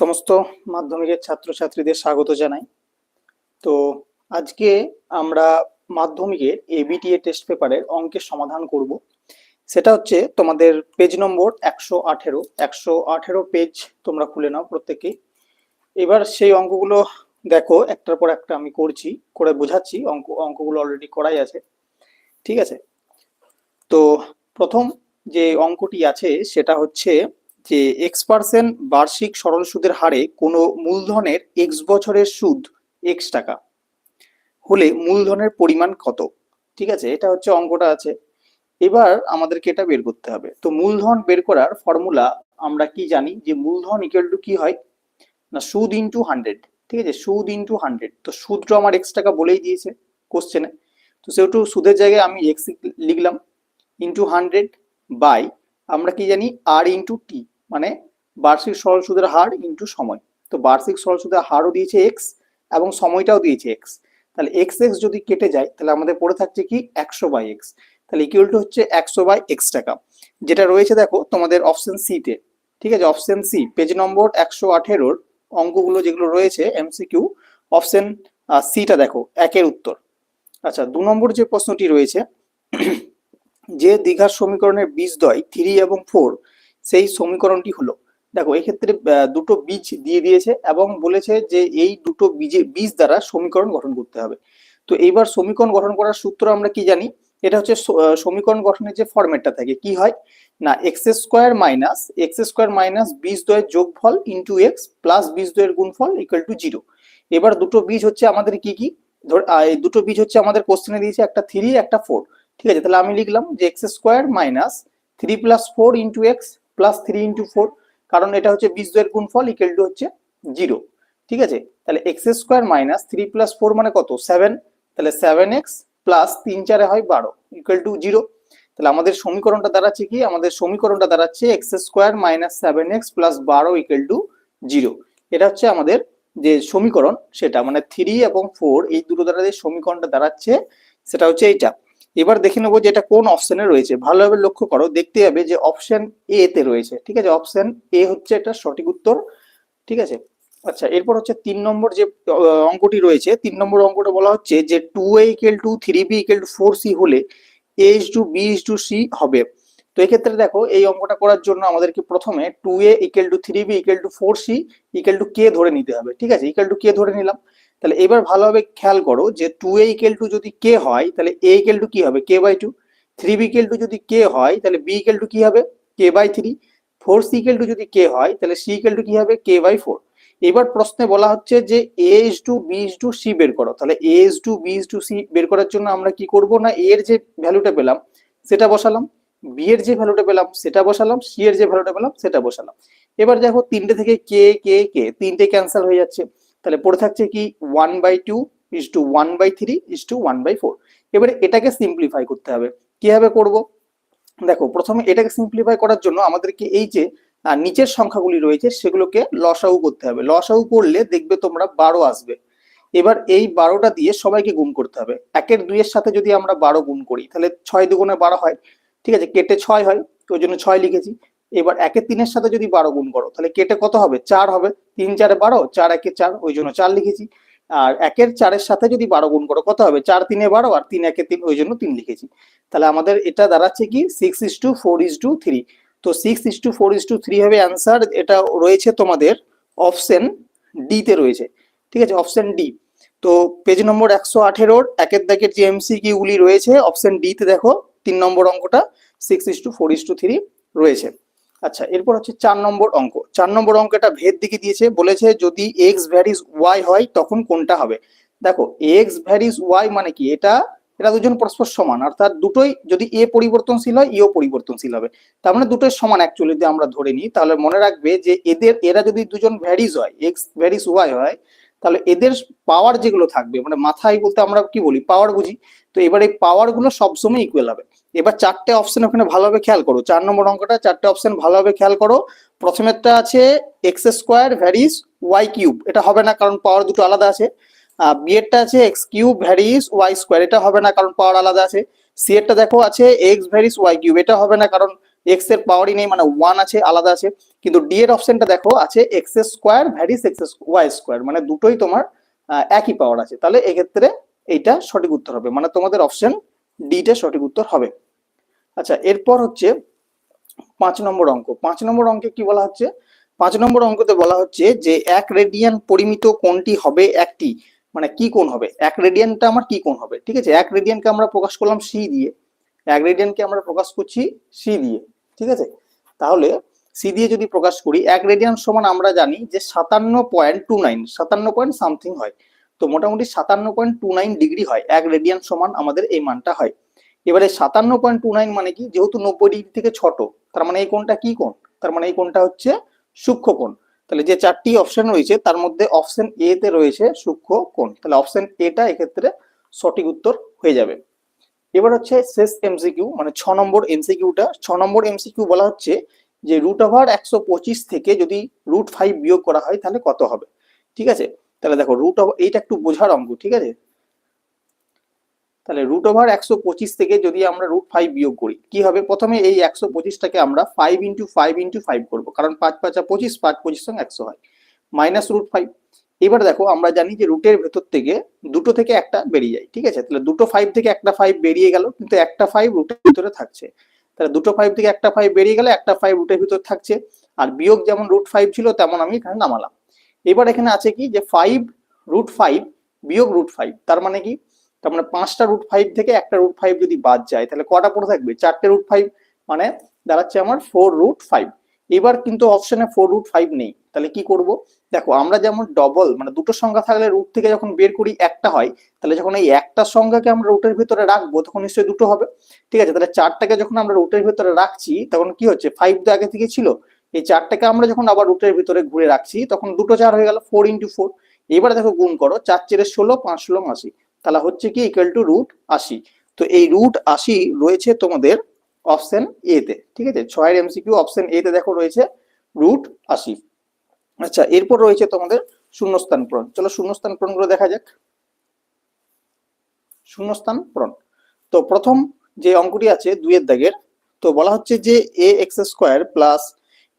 সমস্ত মাধ্যমিকের ছাত্রছাত্রীদের স্বাগত জানাই। তো আজকে আমরা মাধ্যমিকের এবিটিএ টেস্ট পেপারের অঙ্কের সমাধান করব। সেটা হচ্ছে তোমাদের পেজ নম্বর একশো আঠেরো। একশো আঠেরো পেজ তোমরা খুলে নাও প্রত্যেকেই এবার সেই অঙ্কগুলো দেখো, একটার পর একটা আমি করছি, করে বোঝাচ্ছি, অঙ্ক, অঙ্কগুলো অলরেডি করাই আছে। ঠিক আছে? তো প্রথম যে অঙ্কটি আছে সেটা হচ্ছে যে এক্স পার্সেন্ট বার্ষিক সরল সুদের হারে কোনো মূলধনের এক্স বছরের সুদ এক্স টাকা, হলে মূলধনের পরিমাণ কত? ঠিক আছে, এটা হচ্ছে অঙ্কটা আছে। এবার আমাদেরকে এটা বের করতে হবে। তো মূলধন বের করার ফর্মুলা আমরা কি জানি? যে মূলধন ইকুয়াল টু কি হয়? না, সুদ ইন্টু হান্ড্রেড ঠিক আছে? সুদ ইন্টু হান্ড্রেড তো সুদটা আমার এক্স টাকা বলেই দিয়েছে কোশ্চেনে তো সেহেতু সুদের জায়গায় আমি এক্স লিখলাম ইন্টু হান্ড্রেড বাই আমরা কি জানি? আর ইন্টু টি মানে বার্ষিক সরল সুদের হার ইন্টু সময়। তো বার্ষিক সরল সুদের হারও দিয়েছে এক্স এবং সময়টাও দিয়েছে এক্স তাহলে এক্স এক্স যদি কেটে যায়, তাহলে আমাদের পড়ে থাকছে কি? একশো বাই এক্স তাহলে ইকুয়াল টু হচ্ছে একশো বাই এক্স টাকা। যেটা রয়েছে দেখো তোমাদের অপশন সিতে ঠিক আছে? অপশন সি পেজ নম্বর একশো আঠেরোর অঙ্কগুলো যেগুলো রয়েছে এমসিকিউ অপশন সিটা দেখো, একের উত্তর। আচ্ছা দু নম্বর যে প্রশ্নটি রয়েছে, যে দীঘার সমীকরণের বীজদ্বয় থ্রি এবং ফোর সেই সমীকরণটি হলো। দেখো, এক্ষেত্রে দুটো বীজ দিয়ে দিয়েছে এবং বলেছে যে এই দুটো বীজে, বীজ দ্বারা সমীকরণ গঠন করতে হবে। তো এইবার সমীকরণ গঠন করার সূত্র আমরা কি জানি? এটা হচ্ছে সমীকরণ গঠনের যে ফরম্যাটটা থাকে, কি হয়? না X square minus X square minus বীজ দ্বয়ের যোগফল ইন্টু এক্স প্লাস বীজ দ্বয়ের গুণফল ইকুয়াল টু জিরো এবার দুটো বীজ হচ্ছে আমাদের কি কি? ধর এই দুটো বীজ হচ্ছে আমাদের কোশ্চেনে দিয়েছে, একটা থ্রি একটা ফোর ঠিক আছে, তাহলে আমি লিখলাম যে X square minus three plus four into X plus three into four কারণ এটা হচ্ছে বীজদ্বয়ের গুণফল ইকুয়াল টু হচ্ছে জিরো ঠিক আছে? তাহলে X square minus three plus four মানে কত? সেভেন তাহলে সেভেন এক্স প্লাস তিন চারে হয় বারো ইকুয়াল টু জিরো তাহলে আমাদের সমীকরণটা দাঁড়াচ্ছে কি? আমাদের সমীকরণটা দাঁড়াচ্ছে X square minus seven X plus বারো ইকুয়াল টু জিরো এটা হচ্ছে আমাদের যে সমীকরণ, সেটা মানে থ্রি এবং ফোর এই দুটো দ্বারা যে সমীকরণটা দাঁড়াচ্ছে, সেটা হচ্ছে এইটা। এবার দেখে নেব যে এটা কোন অপশনে রয়েছে। ভালোভাবে লক্ষ্য করো, দেখতে হবে যে অপশন এ তে রয়েছে, ঠিক আছে? অপশন এ হচ্ছে এটা সঠিক উত্তর, ঠিক আছে? আচ্ছা এরপর হচ্ছে তিন নম্বর যে অঙ্কটি রয়েছে, তিন নম্বর অঙ্কটা বলা হচ্ছে যে two A equal to three B equal to four C হলে A is to B is to C হবে। তো এক্ষেত্রে দেখো, এই অঙ্কটা করার জন্য আমাদেরকে প্রথমে two A equal to three B equal to four C equal to K ধরে নিতে হবে, ঠিক আছে? ইকুয়াল টু কে ধরে নিলাম। তাহলে এবার ভালোভাবে খেয়াল করো যে টু এ ইকুয়াল টু যদি কে হয়, তাহলে এ ইকুয়াল টু কি হবে? K by two three B two যদি কে হয়, তাহলে বি ইকুয়াল টু কি হবে? K by three four C equal to যদি কে হয়, তাহলে সি ইকুয়াল টু কি হবে? কে বাই ফোর এবার প্রশ্নে বলা হচ্ছে যে A is to B is to C বের করো। তাহলে A is to B is to C বের করার জন্য আমরা কি করব না? এর যে ভ্যালুটা পেলাম, সেটা বসালাম। বি এর যে ভ্যালুটা পেলাম, সেটা বসালাম। সি এর যে ভ্যালুটা পেলাম, সেটা বসালাম। এবার দেখো তিনটে থেকে কে কে কে তিনটে ক্যান্সেল হয়ে যাচ্ছে। তাহলে পড়ে থাকছে কি one by two is to one by three is to one by four এবারে এটাকে সিম্পলিফাই করতে হবে। কীভাবে করব? দেখো, প্রথমে এটাকে সিম্পলিফাই করার জন্য আমাদেরকে এই যে নিচের সংখ্যাগুলি রয়েছে, সেগুলোকে লসাউ করতে হবে। লসাউ করলে দেখবে তোমরা বারো আসবে। এবার এই বারোটা দিয়ে সবাইকে গুণ করতে হবে। একের দুইয়ের সাথে যদি আমরা বারো গুণ করি, তাহলে ছয় দুগুণে বারো হয়। ঠিক আছে, কেটে ছয় হয়, ওই জন্য ছয় লিখেছি। এবার একের তিনের সাথে যদি বারো গুণ করো, তাহলে কেটে কত হবে? চার হবে। তিন চারে বারো, চার একে চার, ওই জন্য চার লিখেছি। আর একের চারের সাথে যদি বারো গুণ করো, কত হবে? চার তিনে বারো আর তিন একে তিন, ওই জন্য তিন লিখেছি। তাহলে আমাদের এটা দাঁড়াচ্ছে কি? Six is to four is to three তো six is to four is to three হবে অ্যান্সার এটা রয়েছে তোমাদের অপশন ডি তে রয়েছে। ঠিক আছে? অপশন ডি তো পেজ নম্বর একশো আঠেরোর একের দাগের যে এমসি গুলি রয়েছে অপশন ডি তে দেখো, তিন নম্বর অঙ্কটা six is to four is to three রয়েছে। আচ্ছা এরপর হচ্ছে চার নম্বর অঙ্ক। চার নম্বর অঙ্ক অঙ্কটা ভেদ দিকে দিয়েছে, বলেছে যদি এক্স ভ্যারিজ ওয়াই হয়, তখন কোনটা হবে? দেখো এক্স ভ্যারিজ ওয়াই মানে কি? এটা এটা দুজন পরস্পর সমান, অর্থাৎ দুটোই যদি এ পরিবর্তনশীল হয় ইও পরিবর্তনশীল হবে। তার মানে দুটোই সমান অ্যাকচুয়ালি যদি আমরা ধরে নিই, তাহলে মনে রাখবে যে এদের, এরা যদি দুজন ভ্যারিজ হয় এক্স ভ্যারিজ ওয়াই হয়, তাহলে এদের পাওয়ার যেগুলো থাকবে মানে মাথায় বলতে আমরা কি বলি? পাওয়ার বুঝি। তো এবার এই পাওয়ারগুলো সবসময় ইকুয়াল হবে। এবার চারটে অপশন ওখানে ভালোভাবে খেয়াল করো। চার নম্বর অঙ্কটা, চারটে অপশন ভালোভাবে খেয়াল করো। প্রথমেরটা আছে X square varies Y cube এটা হবে না কারণ পাওয়ার দুটো আলাদা আছে। বি এরটা আছে X cube varies Y square এটা হবে না কারণ পাওয়ার আলাদা আছে। সি এরটা দেখো আছে এক্স ভ্যারিস ওয়াই কিউব এটা হবে না কারণ এক্সের পাওয়ারই নেই মানে ওয়ান আছে, আলাদা আছে। কিন্তু ডি এর অপশনটা দেখো আছে X square varies X Y square মানে দুটোই তোমার একই পাওয়ার আছে। তাহলে এক্ষেত্রে এইটা সঠিক উত্তর হবে। মানে তোমাদের অপশন ডিটা সঠিক উত্তর হবে। আচ্ছা এরপর হচ্ছে পাঁচ নম্বর অঙ্ক। পাঁচ নম্বর অঙ্কে কি বলা হচ্ছে? পাঁচ নম্বর অঙ্কতে বলা হচ্ছে যে, এক রেডিয়ান পরিমিত কোণটি হবে একটি। মানে কি কোণ হবে? এক রেডিয়ানটা আমার কি কোণ হবে? ঠিক আছে? এক রেডিয়ানকে আমরা প্রকাশ করলাম সি দিয়ে। এক রেডিয়ানকে আমরা প্রকাশ করছি সি দিয়ে। ঠিক আছে? তাহলে সি দিয়ে যদি প্রকাশ করি, এক রেডিয়ান সমান আমরা জানি যে সাতান্ন পয়েন্ট টু নাইন সাতান্ন পয়েন্ট সামথিং হয়। তো মোটামুটি সাতান্ন পয়েন্ট টু নাইন ডিগ্রি হয়, এক রেডিয়ান সমান আমাদের এই মানটা হয়। এবারে সাতান্ন পয়েন্ট টু নাইন মানে কি? যেহেতু নব্বই ডিগ্রি থেকে ছোট, তার মানে এই কোণটা কি কোণ? তার মানে এই কোণটা হচ্ছে সূক্ষ্ম কোণ। তাহলে যে চারটি অপশন রয়েছে, তার মধ্যে অপশন এ তে রয়েছে সূক্ষ্ম কোণ। তাহলে অপশন এটা এক্ষেত্রে সঠিক উত্তর হয়ে যাবে। এবার হচ্ছে শেষ এমসিকিউ মানে ছ নম্বর এমসিকিউটা ছ নম্বর এমসিকিউ বলা হচ্ছে যে রুট ওভার একশো পঁচিশ থেকে যদি রুট ফাইভ বিয়োগ করা হয়, তাহলে কত হবে? ঠিক আছে? তাহলে দেখো রুট ওভার এইটা একটু বোঝার অঙ্ক ঠিক আছে? তাহলে রুট ওভার একশো পঁচিশ থেকে যদি আমরা রুট ফাইভ বিয়োগ করি, কি হবে? প্রথমে এই একশো পঁচিশটাকে আমরা five into five into five করব, কারণ পাঁচ পাঁচা পঁচিশ, পাঁচ পঁচিশ সঙ্গে একশো হয়। মাইনাস রুট ফাইভ এবার দেখো, আমরা জানি যে রুটের ভেতর থেকে দুটো থেকে একটা বেরিয়ে যায়, ঠিক আছে? তাহলে দুটো ফাইভ থেকে একটা ফাইভ বেরিয়ে গেল, কিন্তু একটা ফাইভ রুটের ভিতরে থাকছে। তাহলে দুটো ফাইভ থেকে একটা ফাইভ বেরিয়ে গেলে, একটা ফাইভ রুটের ভিতর থাকছে। আর বিয়োগ যেমন রুট ফাইভ ছিল, তেমন আমি এখানে নামালাম। এবার এখানে আছে কি যে ফাইভ রুট ফাইভ বিয়োগ রুট ফাইভ তার মানে কি? তার মানে পাঁচটা রুট ফাইভ থেকে একটা রুট ফাইভ যদি বাদ যায়, তাহলে কটা পড়ে থাকবে? চারটে রুট ফাইভ মানে দাঁড়াচ্ছে আমার ফোর রুট ফাইভ এবার কিন্তু অপশনে ফোর রুট ফাইভ নেই। তাহলে কি করব? দেখো, আমরা যেমন ডবল মানে দুটো সংখ্যা থাকলে রুট থেকে যখন বের করি একটা হয়, তাহলে যখন এই একটা সংখ্যাকে আমরা রুটের ভিতরে রাখব, তখন নিশ্চয়ই দুটো হবে। ঠিক আছে, তাহলে চারটাকে যখন আমরা রুটের ভিতরে রাখছি, তখন কি হচ্ছে? ফাইভ তো আগে থেকে ছিল। এই চারটাকে আমরা যখন আবার রুটের ভিতরে ঘুরে রাখছি, তখন দুটো চার হয়ে গেল ফোর ইন্টু ফোর এবার দেখো গুণ করো, চার চেরে ষোলো, পাঁচ ষোলো আশি। তাহলে হচ্ছে কি ইকুয়াল টু রুট আশি। তো এই রুট আশি রয়েছে তোমাদের অপশন এ তে, ঠিক আছে? ছয়ের এমসিকিউ অপশন এ তে দেখো রয়েছে রুট আশি। আচ্ছা এরপর রয়েছে তোমাদের শূন্যস্থান পূরণ। চলো শূন্যস্থান পূরণগুলো দেখা যাক। শূন্যস্থান পূরণ। তো প্রথম যে অঙ্কটি আছে দুইয়ের দাগের, তো বলা হচ্ছে যে A X square plus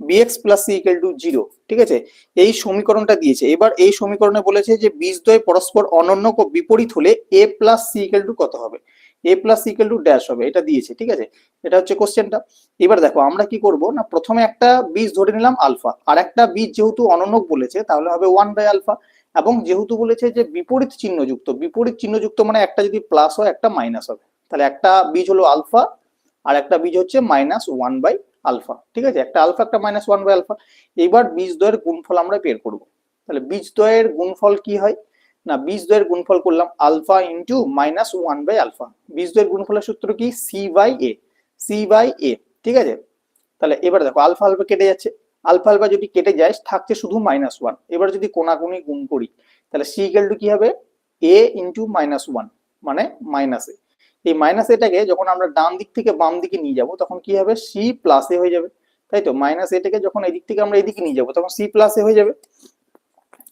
BX plus C equal to zero ঠিক আছে? এই সমীকরণটা দিয়েছে। এবার এই সমীকরণে বলেছে যে বীজদ্বয় পরস্পর অনন্য বিপরীত হলে A plus C equal to কত হবে? A plus C equal to dash হবে, এটা দিয়েছে, ঠিক আছে? এটা হচ্ছে কোশ্চেনটা এবার দেখো, আমরা কি করব? না, প্রথমে একটা বীজ ধরে নিলাম আলফা, আর একটা বীজ যেহেতু অননক বলেছে, তাহলে হবে ওয়ান বাই আলফা এবং যেহেতু বলেছে যে বিপরীত চিহ্নযুক্ত বিপরীত চিহ্নযুক্ত মানে একটা যদি প্লাস হয়, একটা মাইনাস হবে। তাহলে একটা বীজ হলো আলফা আর একটা বীজ হচ্ছে মাইনাস ওয়ান বাই আলফা, ঠিক আছে? একটা আলফা, একটা মাইনাস ওয়ান বাই আলফা। এবার বীজ দ্বয়ের গুণফল আমরা বের করব। তাহলে বীজ দ্বয়ের গুণফল কি হয়? না, বীজ দ্বয়ের গুণফল করলাম alpha into minus one by alpha. বীজ দ্বয়ের গুণফলের সূত্র কি? C by A C by A ঠিক আছে? তাহলে এবার দেখো, আলফা আলফা কেটে যাচ্ছে। আলফা আলফা যদি কেটে যায়, থাকছে শুধু মাইনাস ওয়ান এবার যদি কোনাকুনি গুণ করি, তাহলে সি ইকাল টু কি হবে? এ ইন্টু মাইনাস ওয়ান মানে মাইনাস এ এই মাইনাস এটাকে যখন আমরা ডান দিক থেকে বাম দিকে নিয়ে যাব, তখন কি হবে? সি প্লাস হয়ে যাবে। তাই তো? মাইনাস এটাকে যখন এদিক থেকে আমরা এদিকে নিয়ে যাব, তখন সি প্লাস হয়ে যাবে।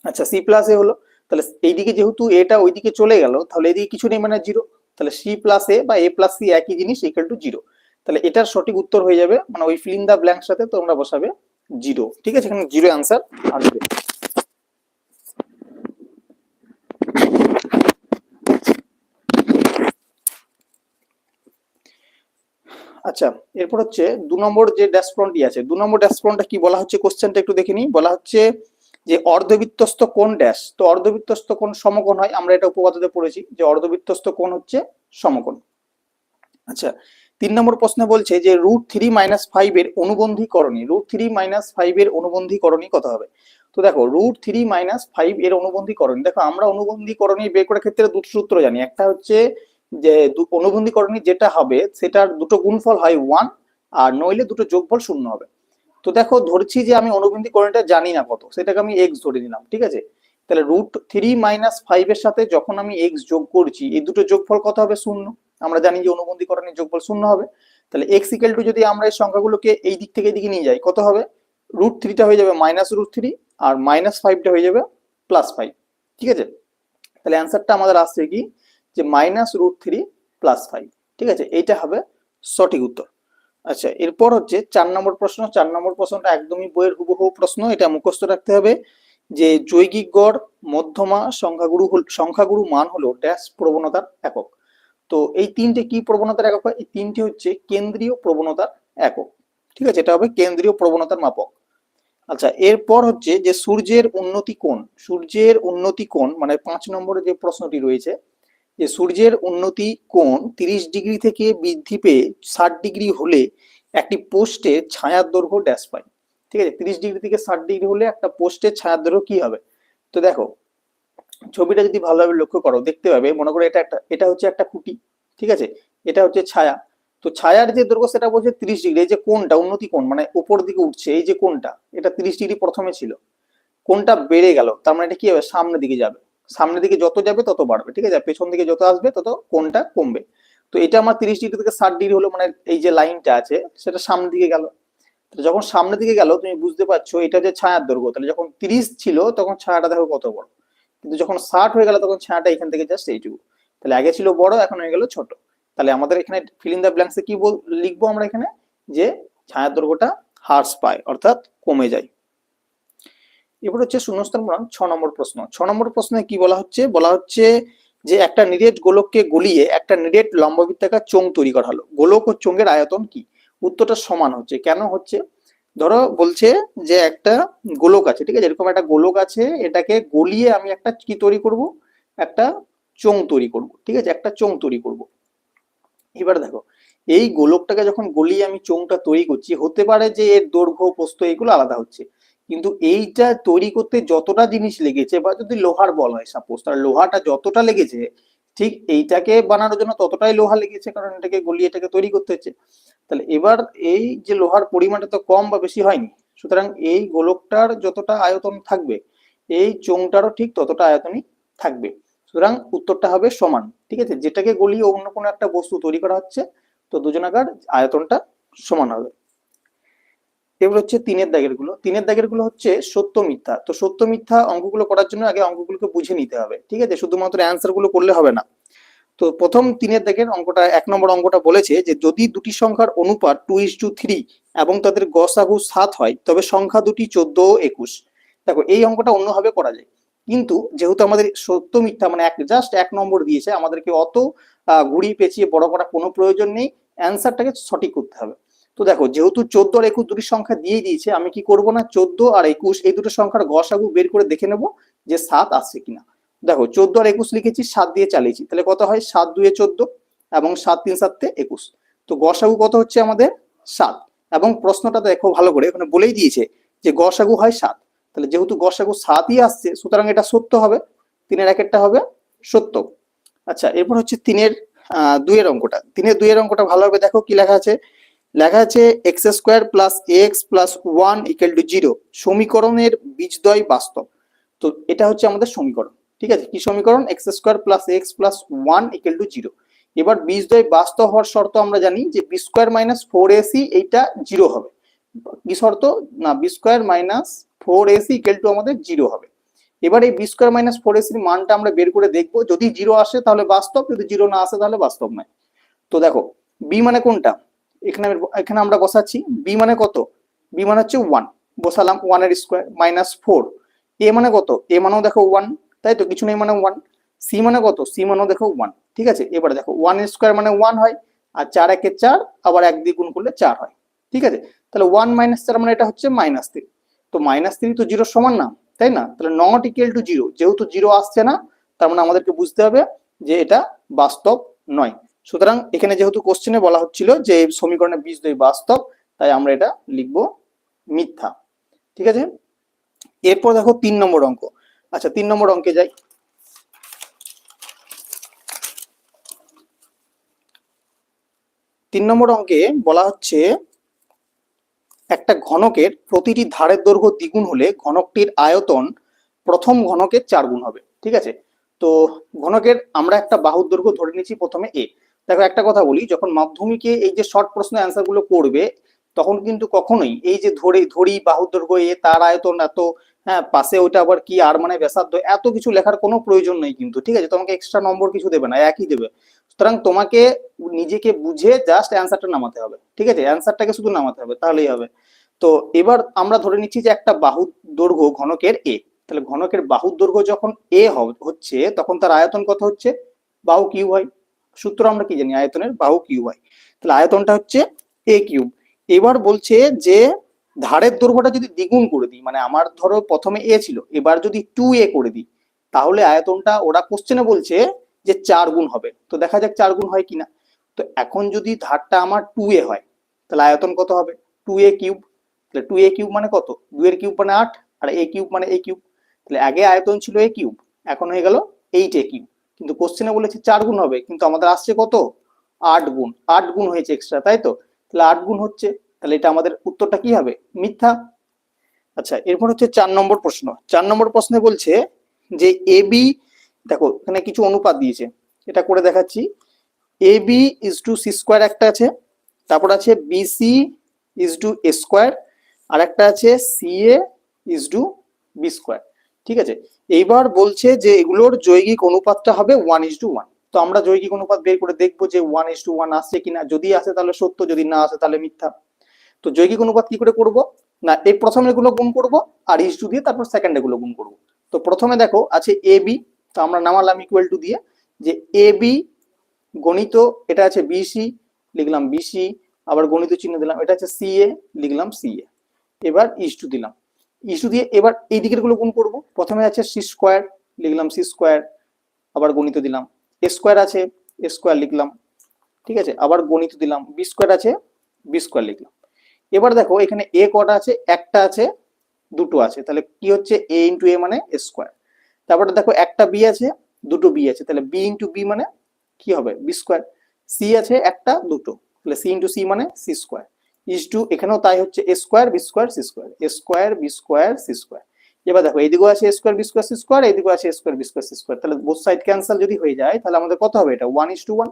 আচ্ছা সি প্লাস হলো। তাহলে এইদিকে যেহেতু এটা ওইদিকে চলে গেল, তাহলে এদিকে কিছু নেই মানে জিরো তাহলে সি প্লাস এ বা এ প্লাস সি একই জিনিস ইকুয়াল টু জিরো তাহলে এটার সঠিক উত্তর হয়ে যাবে মানে ওই ফিলিং দা ব্ল্যাঙ্ক সাথে তোমরা বসাবে জিরো ঠিক আছে? এখানে জিরো অ্যান্সার আসবে। আচ্ছা এরপর হচ্ছে দু নম্বর যে ড্যাশফ্রন্টটি আছে, দু নম্বর ড্যাশফ্রন্টটা কি বলা হচ্ছে? কোশ্চেনটা একটু দেখে নিই। বলা হচ্ছে যে অর্ধবৃত্তস্থ কোণ ড্যাশ তো অর্ধবৃত্তস্থ কোণ সমকোণ হয়, আমরা এটা উপপাদ্যতে পড়েছি যে অর্ধবৃত্তস্থ কোণ হচ্ছে সমকোণ। আচ্ছা তিন নম্বর প্রশ্নে বলছে যে রুট থ্রি মাইনাস ফাইভ এর অনুবন্ধীকরণী রুট থ্রি মাইনাস ফাইভ এর অনুবন্ধীকরণী কত হবে? তো দেখো রুট থ্রি মাইনাস ফাইভ এর অনুবন্ধীকরণী, দেখো আমরা অনুবন্ধীকরণী বের করার ক্ষেত্রে দুটো সূত্র জানি, একটা হচ্ছে যে অনুবন্ধীকরণী যেটা হবে, সেটার দুটো গুণফল হয় ওয়ান আর নইলে দুটো যোগফল শূন্য হবে। তো দেখো, ধরছি যে আমি অনুবন্ধীকরণটা জানি না কত, সেটাকে আমি এক্স ধরে নিলাম, ঠিক আছে? তাহলে রুট থ্রি মাইনাস ফাইভ এর সাথে যখন আমি এক্স যোগ করছি, এই দুটো যোগফল কত হবে? শূন্য। আমরা জানি যে অনুবন্ধীকরণের যোগফল শূন্য হবে। তাহলে এক্স ইকাল টু যদি আমরা এই সংখ্যাগুলোকে এই দিক থেকে এদিকে নিয়ে যাই, কত হবে? রুট থ্রিটা হয়ে যাবে মাইনাস রুট থ্রি আর মাইনাস ফাইভটা হয়ে যাবে প্লাস ফাইভ ঠিক আছে? তাহলে অ্যান্সারটা আমাদের আসছে কি? যে minus root three plus five ঠিক আছে? এইটা হবে সঠিক উত্তর। আচ্ছা এরপর হচ্ছে চার নম্বর প্রশ্ন। চার নম্বর প্রশ্নটা একদমই বইয়ের হুবহু প্রশ্ন, এটা মুখস্থ রাখতে হবে যে জৈগিক গড়, মধ্যমা, সংখ্যাগুরু সংখ্যাগুরু মান হলো ড্যাশ প্রবণতার একক। তো এই তিনটে কি প্রবণতার একক? এই তিনটি হচ্ছে কেন্দ্রীয় প্রবণতার একক। ঠিক আছে? এটা হবে কেন্দ্রীয় প্রবণতার মাপক। আচ্ছা এরপর হচ্ছে যে সূর্যের উন্নতি কোণ, সূর্যের উন্নতি কোণ মানে পাঁচ নম্বরে যে প্রশ্নটি রয়েছে যে সূর্যের উন্নতি কোণ তিরিশ ডিগ্রি থেকে বৃদ্ধি পেয়ে ষাট ডিগ্রি হলে একটি পোস্টের ছায়ার দৈর্ঘ্য ড্যাশ পায় ঠিক আছে? তিরিশ ডিগ্রি থেকে ষাট ডিগ্রি হলে একটা পোস্টের ছায়ার দৈর্ঘ্য কি হবে? তো দেখো, ছবিটা যদি ভালোভাবে লক্ষ্য করো, দেখতে পাবে, মনে করো এটা একটা, এটা হচ্ছে একটা খুঁটি, ঠিক আছে? এটা হচ্ছে ছায়া। তো ছায়ার যে দৈর্ঘ্য সেটা বলছে তিরিশ ডিগ্রি, এই যে কোনটা উন্নতি কোণ মানে উপর দিকে উঠছে, এই যে কোনটা এটা তিরিশ ডিগ্রি প্রথমে ছিল। কোনটা বেড়ে গেল, তার মানে এটা কি হবে? সামনের দিকে যাবে। সামনের দিকে যত যাবে তত বাড়বে, ঠিক আছে? পেছন দিকে যত আসবে তত কোনটা কমবে। তো এটা আমার তিরিশ ডিগ্রি থেকে ষাট ডিগ্রি হলো মানে এই যে লাইনটা আছে, সেটা সামনের দিকে গেল। যখন সামনের দিকে গেল, তুমি বুঝতে পারছ এটা যে ছায়ার দৈর্ঘ্য। তাহলে যখন তিরিশ ছিল, তখন ছায়াটা দেখো কত বড়। কিন্তু যখন ষাট হয়ে গেল, তখন ছায়াটা এখান থেকে জাস্ট এইটুকু। তাহলে আগে ছিল বড়, এখন হয়ে গেল ছোট। তাহলে আমাদের এখানে ফিল দ্য ব্ল্যাঙ্কসে কি লিখব আমরা এখানে? যে ছায়ার দৈর্ঘ্যটা হ্রাস পায়, অর্থাৎ কমে যায়। এবার হচ্ছে শূন্যস্থান পূরণ ছ নম্বর প্রশ্ন। ছ নম্বর প্রশ্নে কি বলা হচ্ছে? বলা হচ্ছে যে একটা নিরেট গোলককে গলিয়ে একটা নিরেট লম্ববৃত্তাকার চোঙ তৈরি করা হলো। গোলক ও চোঙের আয়তন কি? উত্তরটা সমান হচ্ছে। কেন হচ্ছে? ধরো বলছে যে একটা গোলক আছে, ঠিক আছে? এরকম একটা গোলক আছে, এটাকে গলিয়ে আমি একটা কি তৈরি করব? একটা চোঙ তৈরি করব, ঠিক আছে? একটা চোঙ তৈরি করব। এবার দেখো, এই গোলকটাকে যখন গলিয়ে আমি চোঙটা তৈরি করছি, হতে পারে যে এর দৈর্ঘ্য প্রস্থ এগুলো আলাদা হচ্ছে। কিন্তু এইটা তৈরি করতে যতটা জিনিস লেগেছে, বা যদি লোহার বল হয় সাপোজ তার লোহাটা যতটা লেগেছে, ঠিক এইটাকে বানানোর জন্য ততটাই লোহা লেগেছে, কারণ এটাকে গলিয়ে এটাকে তৈরি করতে হচ্ছে। তাহলে এবার এই যে লোহার পরিমাণটা তো কম বা বেশি হয়নি, সুতরাং এই গোলকটার যতটা আয়তন থাকবে, এই চোঙটারও ঠিক ততটা আয়তনই থাকবে। সুতরাং উত্তরটা হবে সমান, ঠিক আছে? যেটাকে গলিয়ে অন্য কোনো একটা বস্তু তৈরি করা হচ্ছে, তো দুজনাকার আয়তনটা সমান হবে। এবার হচ্ছে তিনের দাগেরগুলো তিনের দাগেরগুলো হচ্ছে সত্য মিথ্যা। তো সত্য মিথ্যা অঙ্কগুলো করার জন্য আগে অঙ্কগুলোকে বুঝে নিতে হবে, ঠিক আছে? শুধুমাত্র অ্যান্সারগুলো করলে হবে না। তো প্রথম তিনের দাগের অঙ্কটা, এক নম্বর অঙ্কটা বলেছে যে, যদি দুটি সংখ্যার অনুপাত টু ইস টু থ্রি এবং তাদের গসাগু সাত হয়, তবে সংখ্যা দুটি চোদ্দ একুশ। দেখো, এই অঙ্কটা অন্যভাবে করা যায়। কিন্তু যেহেতু আমাদের সত্য মিথ্যা মানে এক জাস্ট এক নম্বর দিয়েছে, আমাদেরকে অত ঘুরিয়ে পেঁচিয়ে বড় করার কোনো প্রয়োজন নেই। অ্যান্সারটাকে সঠিক করতে হবে। তো দেখো, যেহেতু চোদ্দ আর একুশ দুটি সংখ্যা দিয়ে দিয়েছে, আমি কি করব না? চোদ্দ আর একুশ, এই দুটো সংখ্যার গসাগু বের করে দেখে নেব যে সাত আসছে কিনা। দেখো, চোদ্দ আর একুশ লিখেছি, সাত দিয়ে চালিয়েছি। তাহলে কত হয়? সাত দুয়ে চোদ্দ এবং সাত তিন সাতে একুশ। তো গসাগু কত হচ্ছে আমাদের? সাত। এবং প্রশ্নটা দেখো ভালো করে, ওখানে বলেই দিয়েছে যে গসাগু হয় সাত। তাহলে যেহেতু গসাগু সাতই আসছে, সুতরাং এটা সত্য হবে। তিনের এক একটা হবে সত্য। আচ্ছা এরপর হচ্ছে তিনের দুইয়ের অঙ্কটা। তিনের দুইয়ের অঙ্কটা ভালোভাবে দেখো কি লেখা আছে? লেখা আছে X square plus X plus one equal to zero. সমীকরণের বীজদ্বয় বাস্তব। তো এটা হচ্ছে আমাদের সমীকরণ। ঠিক আছে? কি সমীকরণ? X square plus X plus one equal to zero. এবার বীজদ্বয় বাস্তব হওয়ার শর্ত আমরা জানি যে B square minus four AC এইটা জিরো হবে। কি শর্ত? না, B square minus four AC equal to আমাদের জিরো হবে। এবার এই বি স্কোয়ার মাইনাস ফোর এসির মানটা আমরা বের করে দেখব। যদি জিরো আসে তাহলে বাস্তব, যদি জিরো না আসে তাহলে বাস্তব নয়। তো দেখো, বি মানে কোনটা? এখানে এখানে আমরা বসাচ্ছি বি মানে কত? বি মানে হচ্ছে ওয়ান বসালাম ওয়ানের স্কোয়ার মাইনাস ফোর এ মানে কত? এ মানেও দেখো ওয়ান তাই তো? কিছু নেই মানে ওয়ান সি মানে কত? সি মানেও দেখো ওয়ান ঠিক আছে? এবারে দেখো ওয়ান স্কোয়ার মানে ওয়ান হয়, আর চার একে চার, আবার এক দিয়ে গুণ করলে চার হয়। ঠিক আছে? তাহলে ওয়ান মাইনাস চার মানে এটা হচ্ছে মাইনাস থ্রি তো মাইনাস থ্রি তো জিরো সমান না, তাই না? তাহলে নট ইকুয়াল টু জিরো যেহেতু জিরো আসছে না, তার মানে আমাদেরকে বুঝতে হবে যে এটা বাস্তব নয়। সুতরাং এখানে যেহেতু কোশ্চেনে বলা হচ্ছিল যে এই সমীকরণের বীজ দুই বাস্তব, তাই আমরা এটা লিখব মিথ্যা। ঠিক আছে? এরপর দেখো তিন নম্বর অঙ্ক। আচ্ছা তিন নম্বর অঙ্কে যাই। তিন নম্বর অঙ্কে বলা হচ্ছে, একটা ঘনকের প্রতিটি ধারের দৈর্ঘ্য দ্বিগুণ হলে ঘনকটির আয়তন প্রথম ঘনকের চার গুণ হবে। ঠিক আছে? তো ঘনকের আমরা একটা বাহুর দৈর্ঘ্য ধরে নিয়েছি প্রথমে এ দেখো, একটা কথা বলি, যখন মাধ্যমিকে এই যে শর্ট প্রশ্ন অ্যান্সারগুলো করবে, তখন কিন্তু কখনোই এই যে ধরে, ধরি বাহুর দৈর্ঘ্য এ তার আয়তন এত হ্যাঁ পাশে ওইটা আবার কি, আর মানে ব্যাসার্ধ, এত কিছু লেখার কোনো প্রয়োজন নেই কিন্তু, ঠিক আছে? তোমাকে এক্সট্রা নম্বর কিছু দেবে না, একই দেবে। সুতরাং তোমাকে নিজেকে বুঝে জাস্ট অ্যান্সারটা নামাতে হবে, ঠিক আছে? অ্যান্সারটাকে শুধু নামাতে হবে, তাহলেই হবে। তো এবার আমরা ধরে নিচ্ছি যে একটা বাহু দৈর্ঘ্য ঘনকের এ তাহলে ঘনকের বাহুর দৈর্ঘ্য যখন এ হচ্ছে, তখন তার আয়তন কত হচ্ছে? বাহু কিউ হয়। সূত্র আমরা কি জানি? আয়তনের বাহু কিউ হয় তাহলে আয়তনটা হচ্ছে এ কিউব এবার বলছে যে ধারের দৈর্ঘ্যটা যদি দ্বিগুণ করে দিই মানে আমার ধরো প্রথমে এ ছিল, এবার যদি টু এ করে দিই, তাহলে আয়তনটা ওরা কোশ্চেনে বলছে যে চার গুণ হবে। তো দেখা যাক চার গুণ হয় কিনা। তো এখন যদি ধারটা আমার টু এ হয়, তাহলে আয়তন কত হবে? টু এ কিউব তাহলে টু এ কিউব মানে কত? দুই এর কিউব মানে আট, আর এ কিউব মানে এ কিউব তাহলে আগে আয়তন ছিল এ কিউব এখন হয়ে গেল এইট এ কিউব কিন্তু কোশ্চেনে বলেছে চার গুণ হবে, কিন্তু আমাদের আসছে কত? আট গুণ। আট গুণ হয়েছে এক্সট্রা তাই তো? তাহলে আট গুণ হচ্ছে, তাহলে এটা আমাদের উত্তরটা কি হবে? মিথ্যা? আচ্ছা এরপর হচ্ছে চার নম্বর প্রশ্ন। চার নম্বর প্রশ্নে বলছে যে এ বি দেখো, এখানে কিছু অনুপাত দিয়েছে। এটা করে দেখাচ্ছি। A B is to C square একটা আছে, তারপর আছে BC is to A square আর একটা আছে C A is to B square ঠিক আছে? এইবার বলছে যে এগুলোর জৈগিক অনুপাতটা হবে ওয়ান ইজ টু ওয়ান তো আমরা জৈগিক অনুপাত বের করে দেখব যে ওয়ান ইজ টু ওয়ান আসছে কিনা। যদি আসে তাহলে সত্য, যদি না আসে তাহলে মিথ্যা। তো জৈগিক অনুপাত কি করে করব? না এই প্রথমে এগুলো গুণ করব আর ইজ টু দিয়ে তারপর সেকেন্ড এগুলো গুণ করব। তো প্রথমে দেখো আছে এ বি তো আমরা নামালাম ইকুয়াল টু দিয়ে যে এ বি গণিত, এটা আছে বিসি লিখলাম বিসি আবার গণিত চিহ্ন দিলাম, এটা আছে সি এ লিখলাম সি এ এবার ইস টু দিলাম। ইস টু দিয়ে এবার এই দিকেরগুলো গুণ করব। প্রথমে আছে সি স্কোয়ার লিখলাম সি স্কোয়ার আবার গণিত দিলাম। এ স্কোয়ার আছে এ স্কোয়ার লিখলাম, ঠিক আছে? আবার গণিত দিলাম বি স্কোয়ার আছে বি স্কোয়ার লিখলাম। এবার দেখো, এখানে এ কটা আছে? একটা আছে, দুটো আছে। তাহলে কি হচ্ছে? এ ইন্টু এ মানে এ স্কোয়ার তারপরে দেখো, একটা বি আছে, দুটো বি আছে। তাহলে বি ইন্টু বি মানে কি হবে? বি স্কোয়ার সি আছে, একটা, দুটো। তাহলে সি ইন্টু সি মানে সি স্কোয়ার ইস টু এখানেও তাই হচ্ছে A square B square C square A square B square C square এবার দেখো, এইদিকেও আছে square B square C square এইদিকেও আছে square B square C square তাহলে বোথ সাইড ক্যান্সেল যদি হয়ে যায়, তাহলে আমাদের কত হবে এটা? ওয়ান ইস টু ওয়ান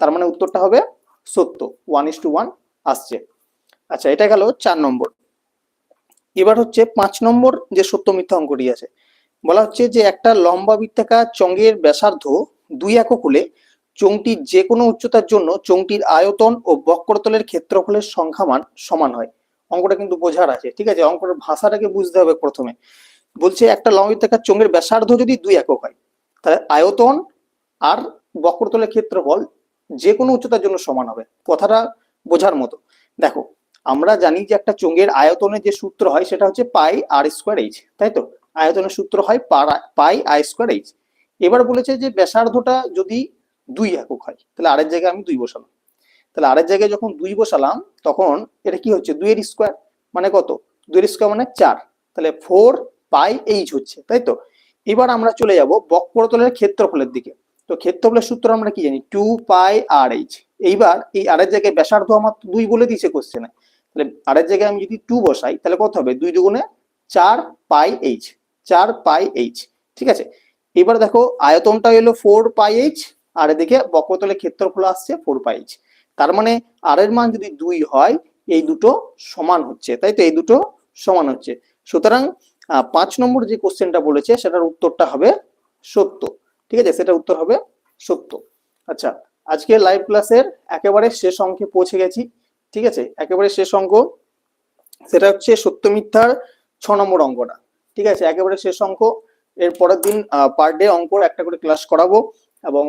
তার মানে উত্তরটা হবে সত্য। ওয়ান ইস টু ওয়ান আসছে। আচ্ছা এটা গেল চার নম্বর। এবার হচ্ছে পাঁচ নম্বর যে সত্য মিথ্যা অঙ্কটি আছে, বলা হচ্ছে যে একটা লম্বা বৃত্তাকার চঙ্গের ব্যাসার্ধ দুই একক হলে চোঙটির যে কোনো উচ্চতার জন্য চোঙটির আয়তন ও বক্রতলের ক্ষেত্রফলের সংখ্যামান সমান হয়। অঙ্কটা কিন্তু বোঝার আছে, ঠিক আছে? অঙ্কের ভাষাটাকে বুঝতে হবে প্রথমে। বলছে একটা লম্বা বৃত্তাকার চোঙের ব্যাসার্ধ যদি দুই একক হয়, তাহলে আয়তন আর বক্রতলের ক্ষেত্রফল যে কোনো উচ্চতার জন্য সমান হবে। কথাটা বোঝার মতো। দেখো, আমরা জানি যে একটা চোঙের আয়তনের যে সূত্র হয়, সেটা হচ্ছে পাই আর স্কোয়ার এইচ, তাই তো? আয়তনের সূত্র হয় পাই আই স্কোয়ার এইচ। এবার বলেছে যে ব্যাসার্ধটা যদি দুই একক হয়। তাহলে আরেক জায়গায় আমি দুই বসালাম। তাহলে আরেক জায়গায় যখন দুই বসালাম, তখন এটা কি হচ্ছে? দুইয়ের স্কোয়ার মানে কত? দুইয়ের স্কোয়ার মানে চার। তাহলে ফোর পাই এইচ হচ্ছে, তাই তো? এবার আমরা চলে যাব বক্রতলের ক্ষেত্রফলের দিকে। তো ক্ষেত্রফলের সূত্র আমরা কি জানি? টু পাই আর এইচ এইবার এই আরেক জায়গায় ব্যাসার্ধ আমার দুই বলে দিয়েছে কোশ্চেনে তাহলে আরেক জায়গায় আমি যদি টু বসাই, তাহলে কত হবে? দুই দুগুণে চার পাই এইচ চার পাই এইচ ঠিক আছে? এবার দেখো, আয়তনটা এলো ফোর পাই এইচ আর এদিকে বক্রতলের ক্ষেত্রফল আসছে ফোর পাই এইচ তার মানে আর এর মান যদি দুই হয়, এই দুটো সমান হচ্ছে। তাই তো? এই দুটো সমান হচ্ছে। সুতরাং পাঁচ নম্বর যে কোশ্চেনটা বলেছে, সেটার উত্তরটা হবে সত্য। ঠিক আছে? সেটা উত্তর হবে সত্য। আচ্ছা আজকে লাইভ ক্লাসের একেবারে শেষ অঙ্কে পৌঁছে গেছি। ঠিক আছে? একেবারে শেষ অঙ্ক। সেটা হচ্ছে সত্য মিথ্যার ছ নম্বর অঙ্কটা। ঠিক আছে? একেবারে শেষ অঙ্ক। এর পরের দিন পার ডে অঙ্কর একটা করে ক্লাস করাবো এবং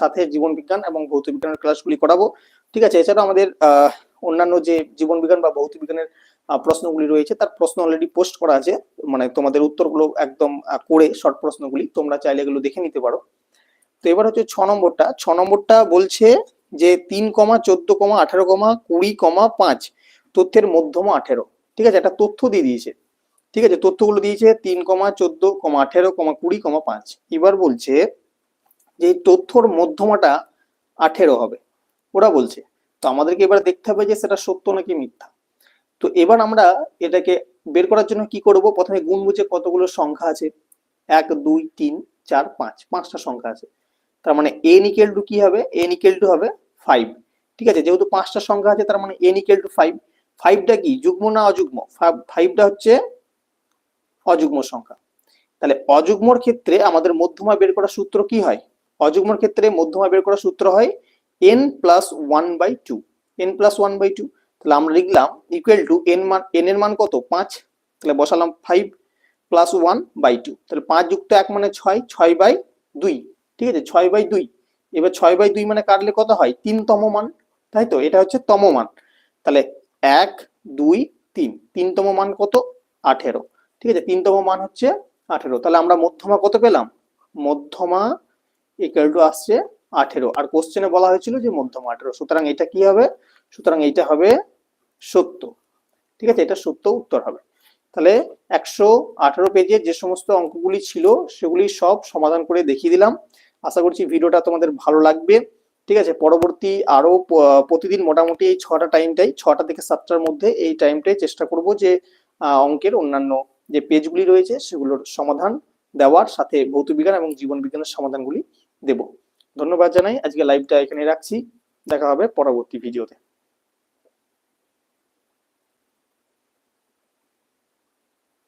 সাথে জীবন বিজ্ঞান এবং ভৌত বিজ্ঞানের ক্লাসগুলি করাবো। ঠিক আছে, এছাড়াও আমাদের অন্যান্য যে জীবন বিজ্ঞান বা ভৌত বিজ্ঞানের প্রশ্নগুলি রয়েছে, তার প্রশ্ন অলরেডি পোস্ট করা আছে। মানে তোমাদের উত্তরগুলো একদম করে শর্ট প্রশ্নগুলি তোমরা চাইলে এগুলো দেখে নিতে পারো। তো এবার হচ্ছে ছ নম্বরটা। ছ নম্বরটা বলছে যে তিন কমা চোদ্দ কমা আঠারো কমা কুড়ি কমা পাঁচ, তথ্যের মধ্যমা আঠেরো। ঠিক আছে, একটা তথ্য দিয়ে দিয়েছে। ঠিক আছে, তথ্যগুলো দিয়েছে তিন কমা চোদ্দ কমা আঠেরো কমা কুড়ি কমা পাঁচ। এবার বলছে যে তথ্যর মধ্যমাটা আঠেরো হবে। ওরা বলছে, তো আমাদেরকে এবার দেখতে হবে যে সেটা সত্য নাকি মিথ্যা। তো এবার আমরা এটাকে বের করার জন্য কি করব? প্রথমে গুণ বুঝে কতগুলো সংখ্যা আছে? এক, দুই, তিন, চার, পাঁচ। পাঁচটা সংখ্যা আছে। তার মানে এ নিকেল টু কি হবে? এ নিকেল টু হবে ফাইভ ঠিক আছে, যেহেতু পাঁচটা সংখ্যা আছে, তার মানে এ নিকেল টু ফাইভ ফাইভটা কি? যুগ্ম না অযুগ্ম? ফাইভটা হচ্ছে অযুগ্ম সংখ্যা। তাহলে অযুগ্মর ক্ষেত্রে আমাদের মধ্যমা বের করার সূত্র কি হয়? অযুগ্মর ক্ষেত্রে মধ্যমা বের করার সূত্র হয় N plus one by two N plus one by two তাহলে আমরা লিখলাম ইকুয়াল টু এন মান এন এর মান কত? পাঁচ। তাহলে বসালাম five plus one by two তাহলে পাঁচ যুক্ত এক মানে ছয় ছয় বাই দুই। ঠিক আছে? ছয় বাই দুই। এবার ছয় বাই দুই মানে কাটলে কত হয়? তিনতম মান। তাই তো? এটা হচ্ছে তম মান। তাহলে এক, দুই, তিন। তিনতম মান কত? আঠেরো। ঠিক আছে? তিনতম মান হচ্ছে আঠেরো। তাহলে আমরা মধ্যমা কত পেলাম? মধ্যমা ইকুয়াল টু আসছে আঠেরো। আর কোশ্চেনে বলা হয়েছিল যে মধ্যম আঠেরো। সুতরাং এটা কি হবে? সুতরাং এইটা হবে সত্য ঠিক আছে? এটা সত্য উত্তর হবে। তাহলে একশো আঠারো পেজের যে সমস্ত অঙ্কগুলি ছিল, সেগুলি সব সমাধান করে দেখিয়ে দিলাম। আশা করছি ভিডিওটা তোমাদের ভালো লাগবে। ঠিক আছে? পরবর্তী আরও প- প্রতিদিন মোটামুটি এই ছটা টাইমটাই ছটা থেকে সাতটার মধ্যে এই টাইমটাই চেষ্টা করব যে অঙ্কের অন্যান্য যে পেজগুলি রয়েছে, সেগুলোর সমাধান দেওয়ার সাথে ভৌতবিজ্ঞান এবং জীবন বিজ্ঞানের সমাধানগুলি দেব। ধন্যবাদ জানাই। আজকে লাইভটা এখানে রাখছি। দেখা হবে পরবর্তী ভিডিওতে